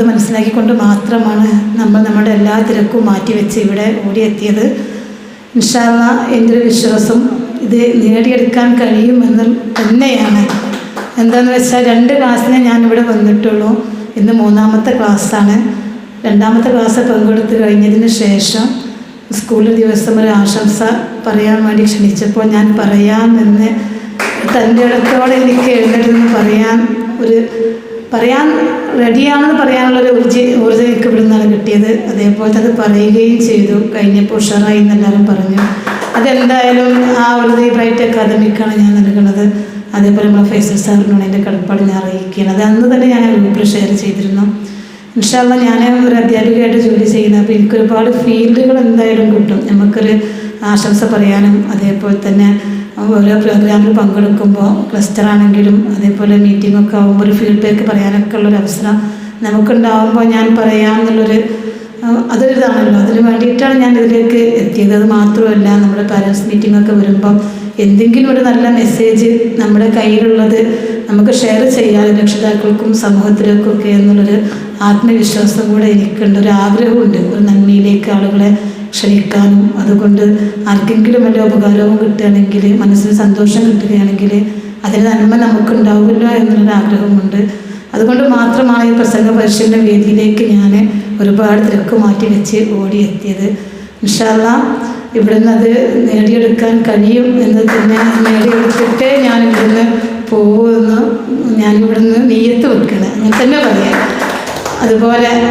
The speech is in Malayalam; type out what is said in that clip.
അത് മനസ്സിലാക്കിക്കൊണ്ട് മാത്രമാണ് നമ്മൾ നമ്മുടെ എല്ലാ തിരക്കും മാറ്റിവെച്ച് ഇവിടെ ഓടിയെത്തിയത്. ഇൻഷാല്ല എന്റെ ഒരു വിശ്വാസം ഇത് നേടിയെടുക്കാൻ കഴിയുമെന്ന് തന്നെയാണ്. എന്താണെന്ന് വെച്ചാൽ രണ്ട് ക്ലാസ്സിനെ ഇവിടെ വന്നിട്ടുള്ളൂ. ഇന്ന് മൂന്നാമത്തെ ക്ലാസ്സാണ്. രണ്ടാമത്തെ ക്ലാസ് പങ്കെടുത്ത് കഴിഞ്ഞതിന് ശേഷം സ്കൂളിൽ ദിവസം ഒരു ആശംസ പറയാൻ വേണ്ടി ക്ഷണിച്ചപ്പോൾ ഞാൻ പറയാമെന്ന് തന്റെ ഇടത്തോടെ എനിക്ക് എഴുന്നേറ്റ് പറയാൻ ഒരു പറയാൻ റെഡിയാണെന്ന് പറയാനുള്ളൊരു ഊർജ ഊർജം എനിക്ക് ഇവിടെ നിന്നാണ് കിട്ടിയത്. അതേപോലെ അത് പറയുകയും ചെയ്തു. കഴിഞ്ഞപ്പോൾ ഉഷാറായി എന്നെല്ലാവരും പറഞ്ഞു. അതെന്തായാലും ആ ഒരു ബ്രൈറ്റ് അക്കാദമിക്കാണ് ഞാൻ നൽകുന്നത്. അതേപോലെ നമ്മളെ ഫൈസൽ സാറിനോട് എന്റെ കടപ്പാട് ഞാൻ അറിയിക്കുകയാണ്. അത് അന്ന് തന്നെ ഞാൻ ഗ്രൂപ്പിൽ ഷെയർ ചെയ്തിരുന്നു. ഇൻഷാല്ല ഞാൻ ഒരു അധ്യാപികയായിട്ട് ജോലി ചെയ്യുന്നത് അപ്പോൾ എനിക്കൊരുപാട് ഫീൽഡുകൾ എന്തായാലും കിട്ടും. നമുക്കൊരു ആശംസ പറയാനും അതേപോലെ തന്നെ ഓരോ പ്രോഗ്രാമിൽ പങ്കെടുക്കുമ്പോൾ ക്ലസ്റ്റർ ആണെങ്കിലും അതേപോലെ മീറ്റിംഗ് ഒക്കെ ആകുമ്പോൾ ഒരു ഫീഡ്ബാക്ക് പറയാനൊക്കെ ഉള്ളൊരു അവസരം നമുക്കുണ്ടാവുമ്പോൾ ഞാൻ പറയാമെന്നുള്ളൊരു അതൊരു ഇതാണല്ലോ അതിന് വേണ്ടിയിട്ടാണ് ഞാൻ ഇതിലേക്ക് എത്തിയത്. അത് മാത്രമല്ല നമ്മുടെ പാരൻസ് മീറ്റിംഗ് ഒക്കെ വരുമ്പം എന്തെങ്കിലും ഒരു നല്ല മെസ്സേജ് നമ്മുടെ കയ്യിലുള്ളത് നമുക്ക് ഷെയർ ചെയ്യാൻ രക്ഷിതാക്കൾക്കും സമൂഹത്തിലേക്കും ഒക്കെ എന്നുള്ളൊരു ആത്മവിശ്വാസം കൂടെ എനിക്കുണ്ട്. ഒരു ആഗ്രഹമുണ്ട്. ഒരു നന്മയിലേക്ക് ആളുകളെ ക്ഷണിക്കാനും. അതുകൊണ്ട് ആർക്കെങ്കിലും വല്ല ഉപകാരവും കിട്ടുകയാണെങ്കിൽ മനസ്സിന് സന്തോഷം കിട്ടുകയാണെങ്കിൽ അതിന് നന്മ നമുക്കുണ്ടാവില്ല എന്നുള്ളൊരു ആഗ്രഹമുണ്ട്. അതുകൊണ്ട് മാത്രമാണ് ഈ പ്രസംഗ പരിശീലന വേദിയിലേക്ക് ഞാൻ ഒരുപാട് തിരക്ക് മാറ്റി വെച്ച് ഓടിയെത്തിയത്. ഇൻഷാല്ല ഇവിടുന്ന് അത് നേടിയെടുക്കാൻ കഴിയും എന്ന് തന്നെ നേടിയെടുത്തിട്ടേ ഞാൻ ഇവിടുന്ന് പോകുമെന്ന് ഞാൻ ഇവിടുന്ന് നെയ്യത്ത് വെക്കണം. അങ്ങനെ തന്നെ പറയാം. അതുപോലെ